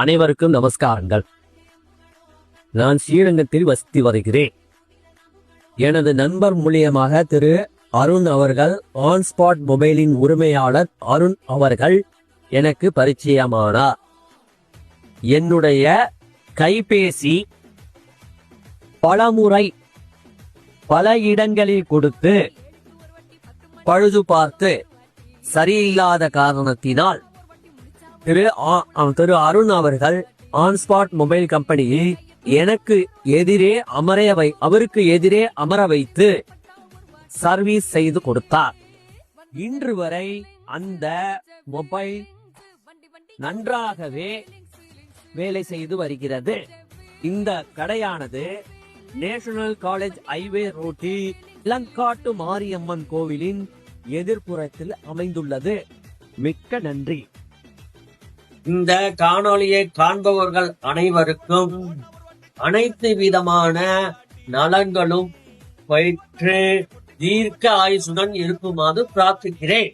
அனைவருக்கும் நமஸ்காரங்கள். நான் ஸ்ரீரங்கத்தில் வசித்து வருகிறேன். எனது நண்பர் மூலியமாக திரு அருண் அவர்கள் ஆன் ஸ்பாட் மொபைலின் உரிமையாளர் அருண் அவர்கள் எனக்கு பரிச்சயமானார். என்னுடைய கைபேசி பலமுறை பல இடங்களில் கொடுத்து பழுது பார்த்து சரியில்லாத காரணத்தினால் திரு ஆ- திரு அருண் அவர்கள் ஆன்ஸ்பாட் மொபைல் கம்பெனியை எனக்கு எதிரே அமரைய வை அவருக்கு எதிரே அமர வைத்து சர்வீஸ் செய்து கொடுத்தார். இன்று வரை அந்த மொபைல் நன்றாகவே வேலை செய்து வருகிறது. இந்த கடையானது நேஷனல் காலேஜ் ஹைவே ரோட்டில் இளங்காட்டு மாரியம்மன் கோவிலின் எதிர்ப்புறத்தில் அமைந்துள்ளது. மிக்க நன்றி. இந்த காணொளியை காண்பவர்கள் அனைவருக்கும் அனைத்து விதமான நலன்களும் பயிற்று தீர்க்க ஆயுசுடன் இருக்குமாறு பிரார்த்திக்கிறேன்.